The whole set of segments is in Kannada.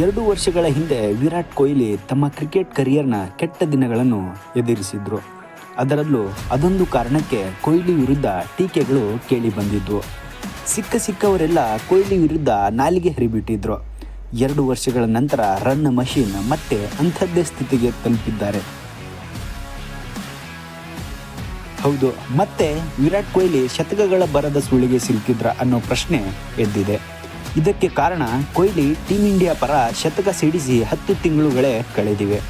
ಎರಡು ವರ್ಷಗಳ ಹಿಂದೆ ವಿರಾಟ್ ಕೊಹ್ಲಿ ತಮ್ಮ ಕ್ರಿಕೆಟ್ ಕರಿಯರ್ನ ಕೆಟ್ಟ ದಿನಗಳನ್ನು ಎದುರಿಸಿದ್ರು. ಅದರಲ್ಲೂ ಅದೊಂದು ಕಾರಣಕ್ಕೆ ಕೊಹ್ಲಿ ವಿರುದ್ಧ ಟೀಕೆಗಳು ಕೇಳಿ ಬಂದಿದ್ವು. ಸಿಕ್ಕ ಸಿಕ್ಕವರೆಲ್ಲ ಕೊಹ್ಲಿ ವಿರುದ್ಧ ನಾಲಿಗೆ ಹರಿಬಿಟ್ಟಿದ್ರು. ಎರಡು ವರ್ಷಗಳ ನಂತರ ರನ್ ಮಷೀನ್ ಮತ್ತೆ ಅಂಥದ್ದೇ ಸ್ಥಿತಿಗೆ ತಲುಪಿದ್ದಾರೆ. ಹೌದು, ಮತ್ತೆ ವಿರಾಟ್ ಕೊಹ್ಲಿ ಶತಕಗಳ ಬರದ ಸುಳಿಗೆ ಸಿಲುಕಿದ್ರ ಅನ್ನೋ ಪ್ರಶ್ನೆ ಎದ್ದಿದೆ. ಇದಕ್ಕೆ ಕಾರಣ ಕೊಹ್ಲಿ ಟೀಂ ಇಂಡಿಯಾ ಪರ ಶತಕ ಸಿಡಿಸಿ ಹತ್ತು ತಿಂಗಳುಗಳೇ ಕಳೆದಿವೆ.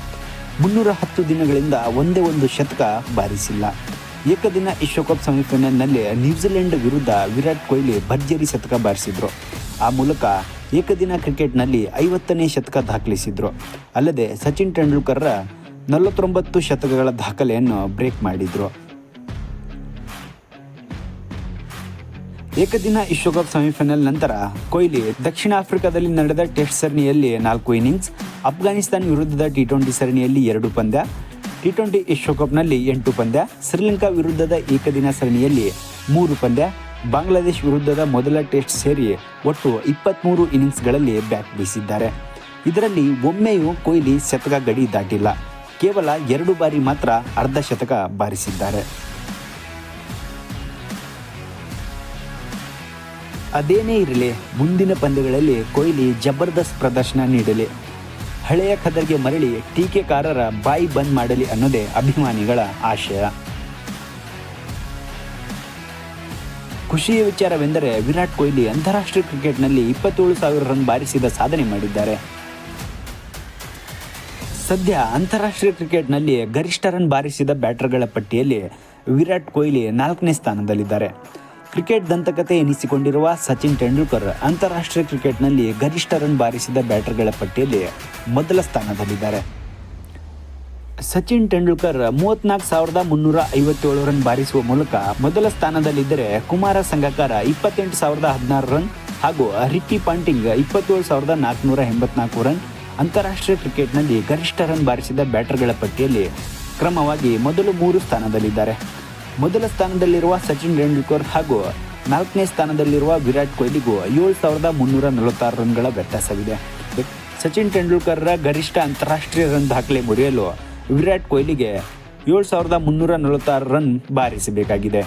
ಮುನ್ನೂರ ಹತ್ತು ದಿನಗಳಿಂದ ಒಂದೇ ಒಂದು ಶತಕ ಬಾರಿಸಿಲ್ಲ. ಏಕದಿನ ವಿಶ್ವಕಪ್ ಸೆಮಿಫೈನಲ್ನಲ್ಲಿ ನ್ಯೂಜಿಲೆಂಡ್ ವಿರುದ್ಧ ವಿರಾಟ್ ಕೊಹ್ಲಿ ಭರ್ಜರಿ ಶತಕ ಬಾರಿಸಿದ್ರು. ಆ ಮೂಲಕ ಏಕದಿನ ಕ್ರಿಕೆಟ್ನಲ್ಲಿ ಐವತ್ತನೇ ಶತಕ ದಾಖಲಿಸಿದರು. ಅಲ್ಲದೆ ಸಚಿನ್ ತೆಂಡೂಲ್ಕರ್ರ ನಲವತ್ತೊಂಬತ್ತು ಶತಕಗಳ ದಾಖಲೆಯನ್ನು ಬ್ರೇಕ್ ಮಾಡಿದ್ರು. ಏಕದಿನ ವಿಶ್ವಕಪ್ ಸೆಮಿಫೈನಲ್ ನಂತರ ಕೊಹ್ಲಿ ದಕ್ಷಿಣ ಆಫ್ರಿಕಾದಲ್ಲಿ ನಡೆದ ಟೆಸ್ಟ್ ಸರಣಿಯಲ್ಲಿ ನಾಲ್ಕು ಇನ್ನಿಂಗ್ಸ್ ಅಫ್ಘಾನಿಸ್ತಾನ್ ವಿರುದ್ಧದ ಟಿ ಟ್ವೆಂಟಿ ಸರಣಿಯಲ್ಲಿ ಎರಡು ಪಂದ್ಯ ಟಿ ಟ್ವೆಂಟಿ ವಿಶ್ವಕಪ್ನಲ್ಲಿ ಎಂಟು ಪಂದ್ಯ, ಶ್ರೀಲಂಕಾ ವಿರುದ್ಧದ ಏಕದಿನ ಸರಣಿಯಲ್ಲಿ ಮೂರು ಪಂದ್ಯ, ಬಾಂಗ್ಲಾದೇಶ್ ವಿರುದ್ಧದ ಮೊದಲ ಟೆಸ್ಟ್ ಸೇರಿ ಒಟ್ಟು ಇಪ್ಪತ್ತ್ಮೂರು ಇನ್ನಿಂಗ್ಸ್ಗಳಲ್ಲಿ ಬ್ಯಾಟ್ ಬೀಸಿದ್ದಾರೆ. ಇದರಲ್ಲಿ ಒಮ್ಮೆಯೂ ಕೊಹ್ಲಿ ಶತಕ ಗಡಿ ದಾಟಿಲ್ಲ. ಕೇವಲ ಎರಡು ಬಾರಿ ಮಾತ್ರ ಅರ್ಧ ಶತಕ ಬಾರಿಸಿದ್ದಾರೆ. ಅದೇನೇ ಇರಲಿ, ಮುಂದಿನ ಪಂದ್ಯಗಳಲ್ಲಿ ಕೊಹ್ಲಿ ಜಬರ್ದಸ್ತ್ ಪ್ರದರ್ಶನ ನೀಡಲಿ. ಹಳೆಯ ಕದರ್ಗೆ ಮರಳಿ ಟೀಕೆಕಾರರ ಬಾಯಿ ಬಂದ್ ಮಾಡಲಿ ಅನ್ನೋದೇ ಅಭಿಮಾನಿಗಳ ಆಶಯ. ಖುಷಿಯ ವಿಚಾರವೆಂದರೆ ವಿರಾಟ್ ಕೊಹ್ಲಿ ಅಂತಾರಾಷ್ಟ್ರೀಯ ಕ್ರಿಕೆಟ್ನಲ್ಲಿ ಇಪ್ಪತ್ತೇಳು ಸಾವಿರ ರನ್ ಬಾರಿಸಿದ ಸಾಧನೆ ಮಾಡಿದ್ದಾರೆ. ಸದ್ಯ ಅಂತಾರಾಷ್ಟ್ರೀಯ ಕ್ರಿಕೆಟ್ನಲ್ಲಿ ಗರಿಷ್ಠ ರನ್ ಬಾರಿಸಿದ ಬ್ಯಾಟರ್ಗಳ ಪಟ್ಟಿಯಲ್ಲಿ ವಿರಾಟ್ ಕೊಹ್ಲಿ ನಾಲ್ಕನೇ ಸ್ಥಾನದಲ್ಲಿದ್ದಾರೆ. ಕ್ರಿಕೆಟ್ ದಂತಕತೆ ಎನಿಸಿಕೊಂಡಿರುವ ಸಚಿನ್ ತೆಂಡೂಲ್ಕರ್ ಅಂತಾರಾಷ್ಟ್ರೀಯ ಕ್ರಿಕೆಟ್ನಲ್ಲಿ ಗರಿಷ್ಠ ರನ್ ಬಾರಿಸಿದ ಬ್ಯಾಟರ್ಗಳ ಪಟ್ಟಿಯಲ್ಲಿ ಮೊದಲ ಸ್ಥಾನದಲ್ಲಿದ್ದಾರೆ. ಸಚಿನ್ ತೆಂಡೂಲ್ಕರ್ ಮೂವತ್ನಾಲ್ಕು ಸಾವಿರದ ಮುನ್ನೂರ ಐವತ್ತೇಳು ರನ್ ಬಾರಿಸುವ ಮೂಲಕ ಮೊದಲ ಸ್ಥಾನದಲ್ಲಿದ್ದರೆ ಕುಮಾರ ಸಂಗಕಾರ ಇಪ್ಪತ್ತೆಂಟು ಸಾವಿರದ ಹದಿನಾರು ರನ್ ಹಾಗೂ ರಿಕ್ಕಿ ಪಾಂಟಿಂಗ್ ಇಪ್ಪತ್ತೇಳು ಸಾವಿರದ ನಾಲ್ಕುನೂರ ಎಂಬತ್ನಾಲ್ಕು ರನ್ ಅಂತಾರಾಷ್ಟ್ರೀಯ ಕ್ರಿಕೆಟ್ನಲ್ಲಿ ಗರಿಷ್ಠ ರನ್ ಬಾರಿಸಿದ ಬ್ಯಾಟರ್ಗಳ ಪಟ್ಟಿಯಲ್ಲಿ ಕ್ರಮವಾಗಿ ಮೊದಲು ಮೂರು ಸ್ಥಾನದಲ್ಲಿದ್ದಾರೆ. ಮೊದಲ ಸ್ಥಾನದಲ್ಲಿರುವ ಸಚಿನ್ ತೆಂಡೂಲ್ಕರ್ ಹಾಗೂ ನಾಲ್ಕನೇ ಸ್ಥಾನದಲ್ಲಿರುವ ವಿರಾಟ್ ಕೊಹ್ಲಿಗೂ ಏಳು ಸಾವಿರದ ಮುನ್ನೂರ ನಲವತ್ತಾರು ರನ್ಗಳ ವ್ಯತ್ಯಾಸವಿದೆ. ಸಚಿನ್ ತೆಂಡೂಲ್ಕರ್ರ ಗರಿಷ್ಠ ಅಂತಾರಾಷ್ಟ್ರೀಯ ರನ್ ದಾಖಲೆ ಮುರಿಯಲು ವಿರಾಟ್ ಕೊಹ್ಲಿಗೆ ಏಳು ಸಾವಿರದ ಮುನ್ನೂರ ನಲವತ್ತಾರು ರನ್ ಬಾರಿಸಬೇಕಾಗಿದೆ.